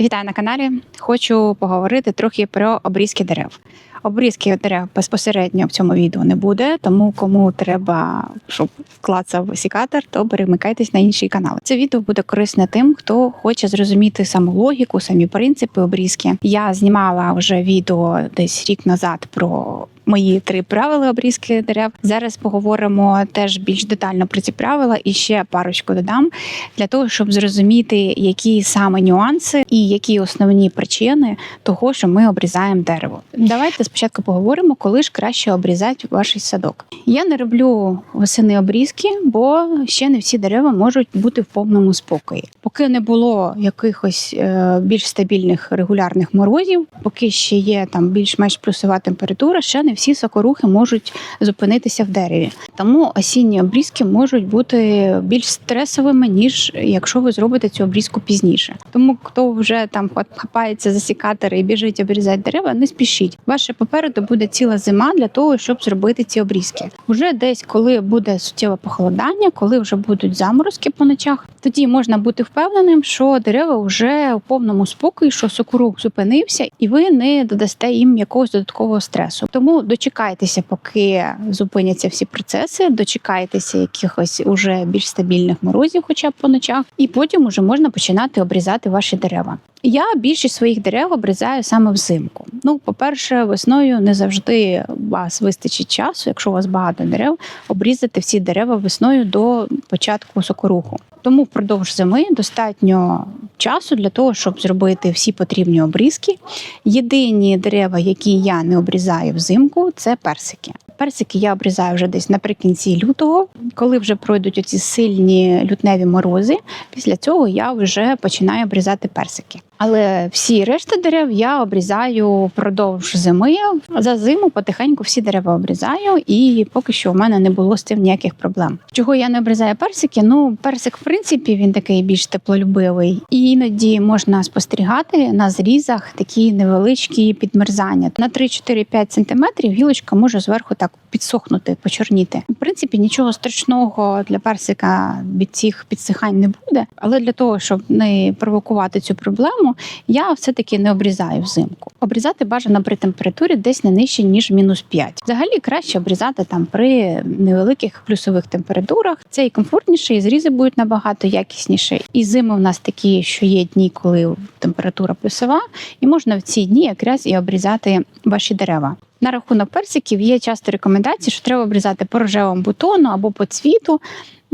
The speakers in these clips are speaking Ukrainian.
Вітаю на каналі. Хочу поговорити трохи про обрізки дерев. Обрізки дерев безпосередньо в цьому відео не буде, тому кому треба, щоб клацав сікатор, то перемикайтесь на інший канал. Це відео буде корисне тим, хто хоче зрозуміти саму логіку, самі принципи обрізки. Я знімала вже відео десь рік назад про. Мої три правила обрізки дерев. Зараз поговоримо теж більш детально про ці правила і ще парочку додам для того, щоб зрозуміти, які саме нюанси і які основні причини того, що ми обрізаємо дерево. Давайте спочатку поговоримо, коли ж краще обрізати ваш садок. Я не роблю восени обрізки, бо ще не всі дерева можуть бути в повному спокої. Поки не було якихось е, більш стабільних регулярних морозів, поки ще є там більш-менш плюсова температура, ще не всі сокорухи можуть зупинитися в дереві. Тому осінні обрізки можуть бути більш стресовими, ніж якщо ви зробите цю обрізку пізніше. Тому хто вже там хапається за сікатори і біжить обрізати дерева, не спішіть. Ваше попереду буде ціла зима для того, щоб зробити ці обрізки. Уже десь, коли буде суттєве похолодання, коли вже будуть заморозки по ночах, тоді можна бути впевненим, що дерева вже у повному спокої, що сокорух зупинився, і ви не додасте їм якогось додаткового стресу. Тому дочекайтеся, поки зупиняться всі процеси, дочекайтеся якихось уже більш стабільних морозів, хоча б по ночах, і потім уже можна починати обрізати ваші дерева. Я більшість своїх дерев обрізаю саме взимку. Ну, по-перше, весною не завжди вас вистачить часу, якщо у вас багато дерев, обрізати всі дерева весною до початку сокоруху. Тому впродовж зими достатньо часу для того, щоб зробити всі потрібні обрізки. Єдині дерева, які я не обрізаю взимку, це персики. Персики я обрізаю вже десь наприкінці лютого, коли вже пройдуть оці сильні лютневі морози. Після цього я вже починаю обрізати персики. Але всі решта дерев я обрізаю впродовж зими. За зиму потихеньку всі дерева обрізаю, і поки що у мене не було з цим ніяких проблем. Чого я не обрізаю персики? Ну, персик, в принципі, він такий більш теплолюбивий, і іноді можна спостерігати на зрізах такі невеличкі підмерзання. На 3-4-5 см гілочка може зверху так підсохнути, почорніти. В принципі, нічого страшного для персика від цих підсихань не буде, але для того, щоб не провокувати цю проблему, я все-таки не обрізаю взимку. Обрізати бажано при температурі десь не нижче, ніж мінус 5. Взагалі краще обрізати там при невеликих плюсових температурах. Це і комфортніше, і зрізи будуть набагато якісніші. І зими в нас такі, що є дні, коли температура плюсова, і можна в ці дні якраз і обрізати ваші дерева. На рахунок персиків є часто рекомендації, що треба обрізати по рожевому бутону або по цвіту.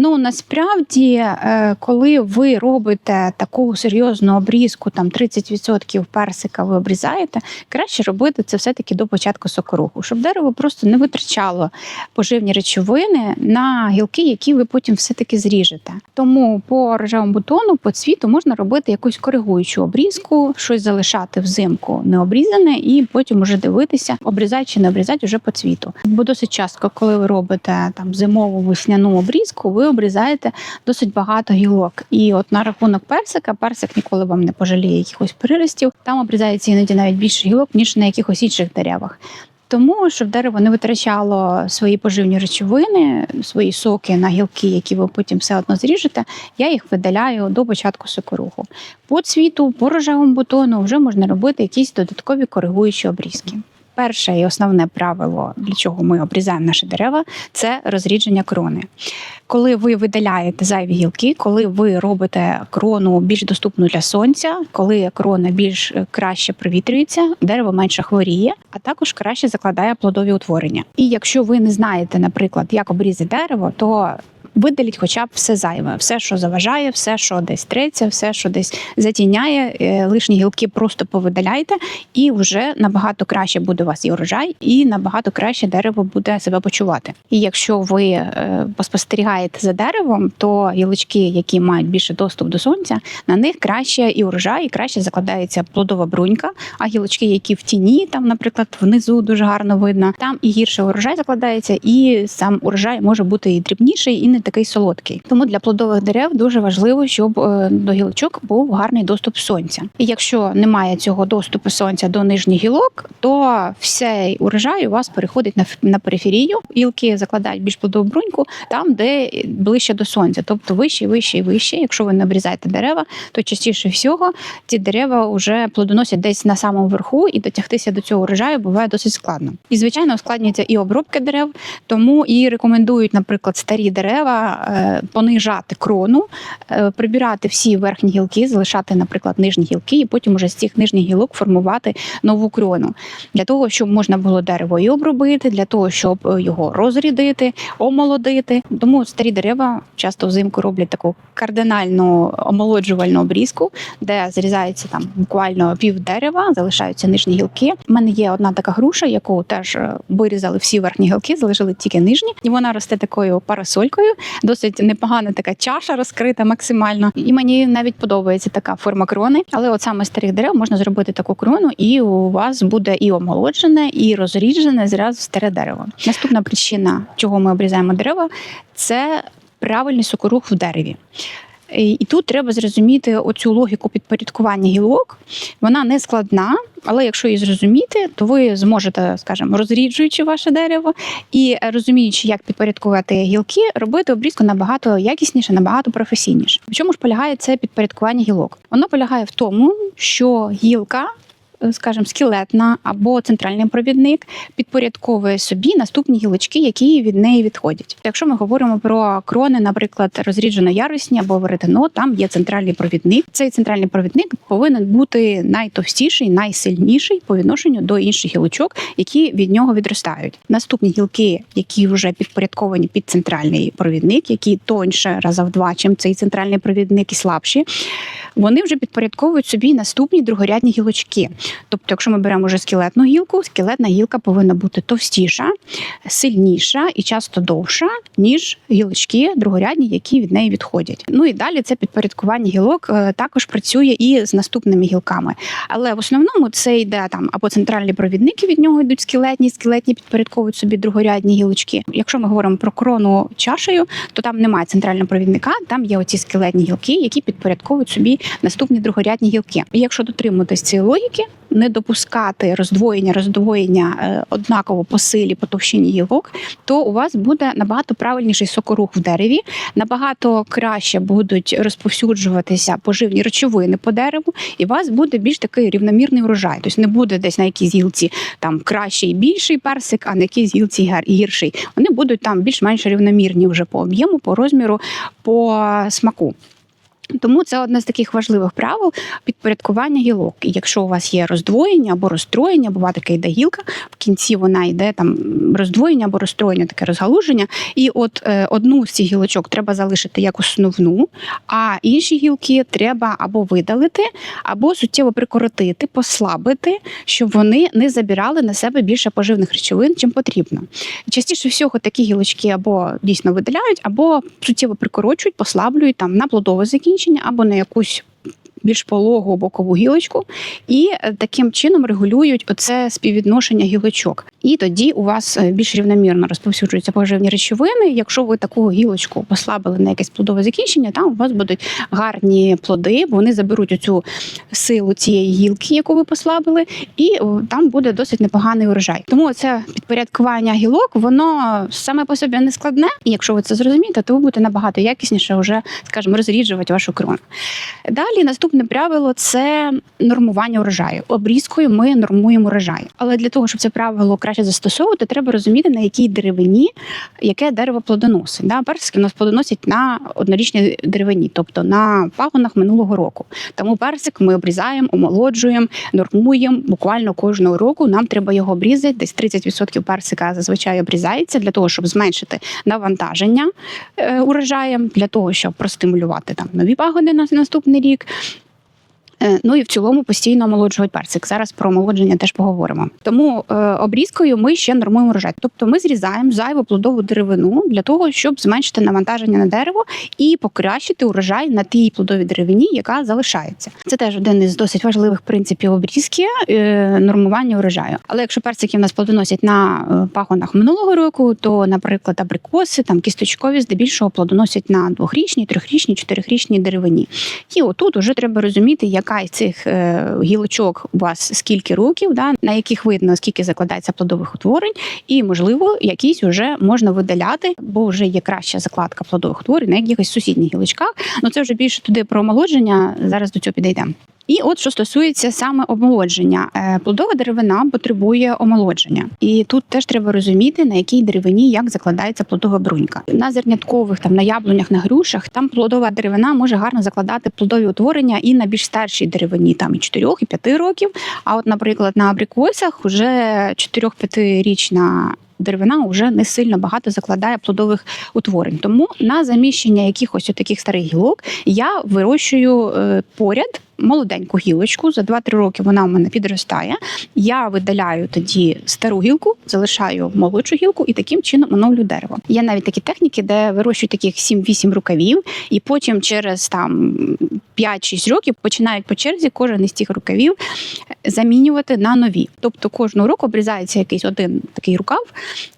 Ну насправді, е, коли ви робите таку серйозну обрізку, там 30% персика ви обрізаєте, краще робити це все-таки до початку сокоруху, щоб дерево просто не витрачало поживні речовини на гілки, які ви потім все-таки зріжете. Тому по рожевому бутону, по цвіту можна робити якусь коригуючу обрізку, щось залишати взимку необрізане, і потім уже дивитися, обрізати чи не обрізати вже по цвіту. Бо досить часто, коли ви робите там зимову весняну обрізку, ви обрізаєте досить багато гілок. І от на рахунок персика, персик ніколи вам не пожаліє якихось приростів. Там обрізається іноді навіть більше гілок, ніж на якихось інших деревах. Тому щоб дерево не витрачало свої поживні речовини, свої соки на гілки, які ви потім все одно зріжете, я їх видаляю до початку сокоруху. По цвіту, по рожевому бутону вже можна робити якісь додаткові коригуючі обрізки. Перше і основне правило, для чого ми обрізаємо наші дерева, це розрідження крони. Коли ви видаляєте зайві гілки, коли ви робите крону більш доступну для сонця, коли крона більш е, краще провітрюється, дерево менше хворіє, а також краще закладає плодові утворення. І якщо ви не знаєте, наприклад, як обрізати дерево, то Видаліть хоча б все зайве, все, що заважає, все, що десь треться, все, що десь затіняє, е, лишні гілки просто повидаляйте, і вже набагато краще буде у вас і урожай, і набагато краще дерево буде себе почувати. І якщо ви е, поспостерігаєте за деревом, то гілочки, які мають більше доступ до сонця, на них краще і урожай, і краще закладається плодова брунька. А гілочки, які в тіні, там, наприклад, внизу дуже гарно видно, там і гірше урожай закладається, і сам урожай може бути і дрібніший, і не не такий солодкий. Тому для плодових дерев дуже важливо, щоб е, до гілочок був гарний доступ сонця. І якщо немає цього доступу сонця до нижніх гілок, то все урожай у вас переходить на, на периферію. Гілки закладають більш плодову бруньку там, де ближче до сонця, тобто вище, вище і вище. Якщо ви не обрізаєте дерева, то частіше всього ці дерева вже плодоносять десь на самому верху, і дотягтися до цього урожаю буває досить складно. І звичайно, ускладнюється і обробка дерев, тому і рекомендують, наприклад, старі дерева е, понижати крону, е, прибирати всі верхні гілки, залишати, наприклад, нижні гілки, і потім уже з цих нижніх гілок формувати нову крону для того, щоб можна було дерево і обробити, для того, щоб е, його розрідити, омолодити. Тому старі дерева часто взимку роблять таку кардинальну омолоджувальну обрізку, де зрізається там буквально пів дерева, залишаються нижні гілки. У мене є одна така груша, яку теж вирізали всі верхні гілки, залишили тільки нижні, і вона росте такою парасолькою. Досить непогана така чаша розкрита максимально. І мені навіть подобається така форма крони. Але от саме з старих дерев можна зробити таку крону, і у вас буде і омолоджене, і розріджене зразу старе дерево. Наступна причина, чого ми обрізаємо дерева, це правильний сокорух в дереві. І тут треба зрозуміти оцю логіку підпорядкування гілок. Вона не складна, але якщо її зрозуміти, то ви зможете, скажімо, розріджуючи ваше дерево і розуміючи, як підпорядкувати гілки, робити обрізку набагато якісніше, набагато професійніше. В чому ж полягає це підпорядкування гілок? Воно полягає в тому, що гілка. Е, Скажімо, скелетна або центральний провідник підпорядковує собі наступні гілочки, які від неї відходять. Якщо ми говоримо про крони, наприклад, розріджено ярусні або веретено, там є центральний провідник. Цей центральний провідник повинен бути найтовстіший, найсильніший по відношенню до інших гілочок, які від нього відростають. Наступні гілки, які вже підпорядковані під центральний провідник, які тоньше раза в два, чим цей центральний провідник і слабші, вони вже підпорядковують собі наступні другорядні гілочки. Тобто, якщо ми беремо вже скелетну гілку, скелетна гілка повинна бути товстіша, сильніша і часто довша, ніж гілочки другорядні, які від неї відходять. Ну і далі це підпорядкування гілок е, також працює і з наступними гілками. Але в основному це йде там або центральні провідники від нього йдуть скелетні, скелетні підпорядковують собі другорядні гілочки. Якщо ми говоримо про крону чашею, то там немає центрального провідника, там є оці скелетні гілки, які підпорядковують собі наступні другорядні гілки. І якщо дотримуватись цієї логіки, не допускати роздвоєння, роздвоєння е, однаково по силі, по товщині гілок, то у вас буде набагато правильніший сокорух в дереві, набагато краще будуть розповсюджуватися поживні речовини по дереву, і у вас буде більш такий рівномірний урожай. Тобто не буде десь на якійсь гілці там кращий більший персик, а на якійсь гілці гірший. Вони будуть там більш-менш рівномірні вже по об'єму, по розміру, по смаку. Тому це одне з таких важливих правил підпорядкування гілок. І якщо у вас є роздвоєння або розстроєння, буває таке йде гілка, в кінці вона йде там роздвоєння або розстроєння, таке розгалуження. І от е, одну з цих гілочок треба залишити як основну, а інші гілки треба або видалити, або суттєво прикоротити, послабити, щоб вони не забирали на себе більше поживних речовин, чим потрібно. Частіше всього такі гілочки або дійсно видаляють, або суттєво прикорочують, послаблюють там на плодове закінчення, або на якусь. Більш пологу бокову гілочку, і е, таким чином регулюють оце співвідношення гілочок. І тоді у вас е, більш рівномірно розповсюджуються поживні речовини. Якщо ви таку гілочку послабили на якесь плодове закінчення, там у вас будуть гарні плоди, бо вони заберуть оцю силу цієї гілки, яку ви послабили, і там буде досить непоганий урожай. Тому це підпорядкування гілок, воно саме по собі не складне. І якщо ви це зрозумієте, то ви будете набагато якісніше вже, скажімо, розріджувати вашу крону. Далі наступне правило це нормування урожаю. Обрізкою ми нормуємо урожай. Але для того, щоб це правило краще застосовувати, треба розуміти, на якій деревині яке дерево плодоносить. Да? Персики у нас плодоносять на однорічній деревині, тобто на пагонах минулого року. Тому персик ми обрізаємо, омолоджуємо, нормуємо буквально кожного року. Нам треба його обрізати. Десь 30% персика зазвичай обрізається для того, щоб зменшити навантаження е, урожаєм, для того, щоб простимулювати там нові пагони на наступний рік. Е, Ну і в цілому постійно омолоджують персик. Зараз про омолодження теж поговоримо. Тому е, обрізкою ми ще нормуємо урожай. Тобто ми зрізаємо зайву плодову деревину для того, щоб зменшити навантаження на дерево і покращити урожай на тій плодовій деревині, яка залишається. Це теж один із досить важливих принципів обрізки е, нормування урожаю. Але якщо персики в нас плодоносять на пагонах минулого року, то, наприклад, абрикоси, там кісточкові, здебільшого плодоносять на двохрічній, трьохрічній, чотирихрічній деревині. І отут уже треба розуміти, яка із цих е, гілочок у вас скільки років, да, на яких видно, скільки закладається плодових утворень, і можливо, якісь вже можна видаляти, бо вже є краща закладка плодових утворень на якихось сусідніх гілочках. Ну це вже більше туди про омолодження. Зараз до цього підійдемо. І от що стосується саме омолодження, Е, плодова деревина потребує омолодження, і тут теж треба розуміти, на якій деревині як закладається плодова брунька. На зерняткових, там на яблунях, на грушах, там плодова деревина може гарно закладати плодові утворення і на більш старшій деревині, там і 4, і 5 років. А от, наприклад, на абрикосах вже 4-5 річна. Деревина вже не сильно багато закладає плодових утворень. Тому на заміщення якихось таких старих гілок я вирощую е, поряд молоденьку гілочку. За 2-3 роки вона у мене підростає. Я видаляю тоді стару гілку, залишаю молодшу гілку і таким чином оновлю дерево. Є навіть такі техніки, де вирощують таких 7-8 рукавів, і потім через там 5-6 років починають по черзі кожен із цих рукавів замінювати на нові. Тобто кожного року обрізається якийсь один такий рукав,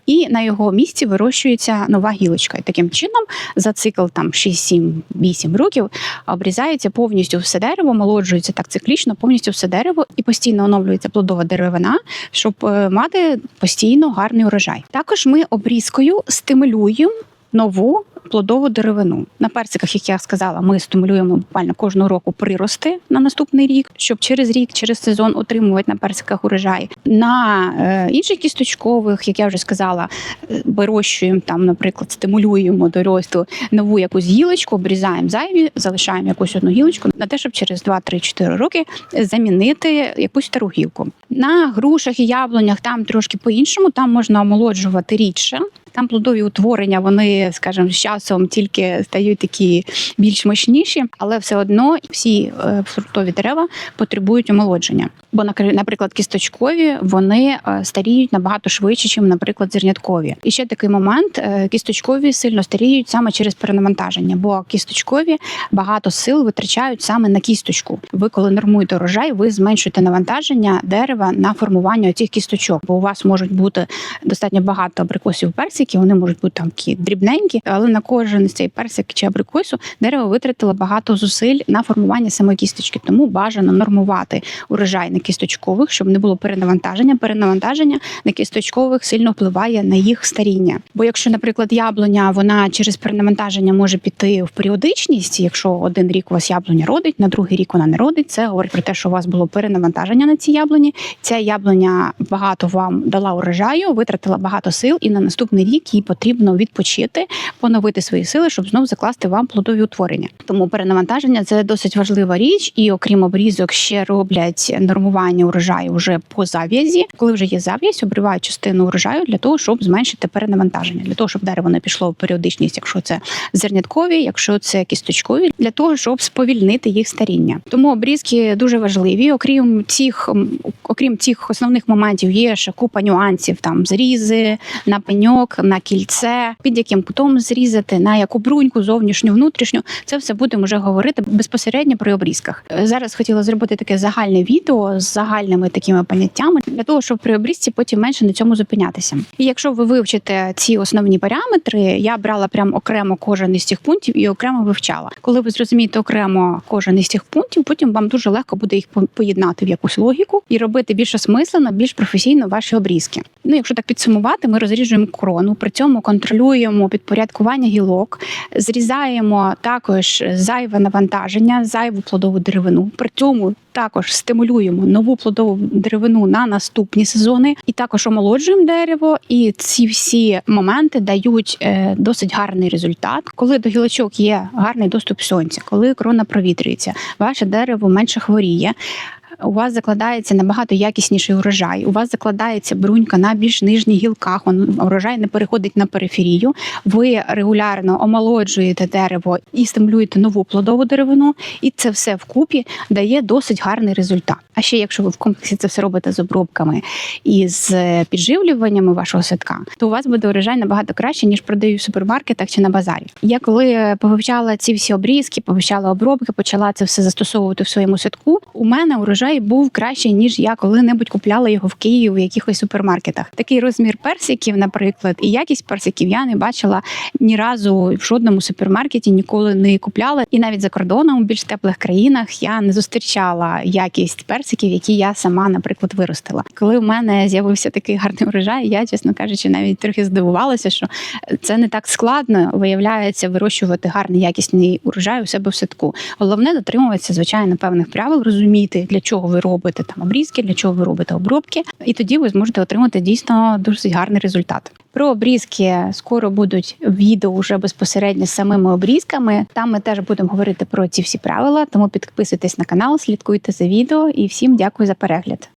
і на його місці вирощується нова гілочка. І таким чином за цикл там 6-7-8 років обрізається повністю все дерево, омолоджується так циклічно, повністю все дерево і постійно оновлюється плодова деревина, щоб е, мати постійно гарний урожай. Також ми обрізкою стимулюємо нову плодову деревину. На персиках, як я сказала, ми стимулюємо буквально кожного року прирости на наступний рік, щоб через рік, через сезон отримувати на персиках урожай. На е, інших кісточкових, як я вже сказала, е, вирощуємо там, наприклад, стимулюємо до росту нову якусь гілочку, обрізаємо зайві, залишаємо якусь одну гілочку на те, щоб через 2-3-4 роки замінити якусь стару гілку. На грушах і яблунях там трошки по-іншому, там можна омолоджувати рідше. Там плодові утворення, вони, скажімо, з часом тільки стають такі більш мощніші, але все одно всі е, фруктові дерева потребують омолодження. Бо, наприклад, кісточкові вони е, старіють набагато швидше, ніж, наприклад, зерняткові. І ще такий момент: е, кісточкові сильно старіють саме через перенавантаження, бо кісточкові багато сил витрачають саме на кісточку. Ви, коли нормуєте урожай, ви зменшуєте навантаження дерева на формування цих кісточок, бо у вас можуть бути достатньо багато абрикосів персиків, вони можуть бути там такі дрібненькі, але на кожен з цей персик чи абрикосу дерево витратило багато зусиль на формування самої кісточки. Тому бажано нормувати урожай на кісточкових, щоб не було перенавантаження. Перенавантаження на кісточкових сильно впливає на їх старіння. Бо якщо, наприклад, яблуня вона через перенавантаження може піти в періодичність, якщо один рік у вас яблуня родить, на другий рік вона не родить, це говорить про те, що у вас було перенавантаження на цій яблуні. Ця яблуня багато вам дала урожаю, витратила багато сил, і на наступний рік їй потрібно відпочити, поновити свої сили, щоб знов закласти вам плодові утворення. Тому перенавантаження це досить важлива річ, і окрім обрізок, ще роблять нормування урожаю вже по зав'язі. Коли вже є зав'язь, обривають частину урожаю для того, щоб зменшити перенавантаження, для того, щоб дерево не пішло в періодичність, якщо це зерняткові, якщо це кісточкові, для того, щоб сповільнити їх старіння. Тому обрізки дуже важливі. Окрім цих, окрім цих основних моментів, є ще купа нюансів: там зрізи на пеньок, на кільце, під яким кутом зрізати, на яку бруньку, зовнішню, внутрішню. Це все будемо вже говорити безпосередньо при обрізках. Зараз хотіла зробити таке загальне відео з загальними такими поняттями для того, щоб при обрізці потім менше на цьому зупинятися. І якщо ви вивчите ці основні параметри, я брала прям окремо кожен із цих пунктів і окремо вивчала. Коли ви зрозумієте окремо кожен із цих пунктів, потім вам дуже легко буде їх по- поєднати в якусь логіку і робити більш осмислено, більш професійно ваші обрізки. Ну, якщо так підсумувати, ми розріжуємо крону, при цьому контролюємо підпорядкування гілок, зрізаємо також зайве навантаження, зайву плодову деревину. При цьому також стимулюємо нову плодову деревину на наступні сезони, і також омолоджуємо дерево. І ці всі моменти дають е, досить гарний результат. Коли до гілочок є гарний доступ сонця, коли крона провітрюється, ваше дерево менше хворіє. У вас закладається набагато якісніший урожай. У вас закладається брунька на більш нижніх гілках. Урожай не переходить на периферію. Ви регулярно омолоджуєте дерево і стимулюєте нову плодову деревину, і це все вкупі дає досить гарний результат. А ще якщо ви в комплексі це все робите з обробками і з підживлюваннями вашого садка, то у вас буде урожай набагато краще ніж продають в супермаркетах чи на базарі. Я коли повивчала ці всі обрізки, повивчала обробки, почала це все застосовувати в своєму садку. У мене урожай був кращий ніж я коли-небудь купляла його в Києві в якихось супермаркетах. Такий розмір персиків, наприклад, і якість персиків я не бачила ні разу в жодному супермаркеті, ніколи не купляла. І навіть за кордоном у більш теплих країнах я не зустрічала якість персиків, які я сама, наприклад, виростила. Коли в мене з'явився такий гарний урожай, я, чесно кажучи, навіть трохи здивувалася, що це не так складно виявляється вирощувати гарний якісний урожай у себе в садку. Головне дотримуватися звичайно певних правил, розуміти для чого ви робите там обрізки, для чого ви робите обробки, і тоді ви зможете отримати дійсно досить гарний результат. Про обрізки скоро будуть відео вже безпосередньо з самими обрізками. Там ми теж будемо говорити про ці всі правила. Тому підписуйтесь на канал, слідкуйте за відео і всім дякую за перегляд.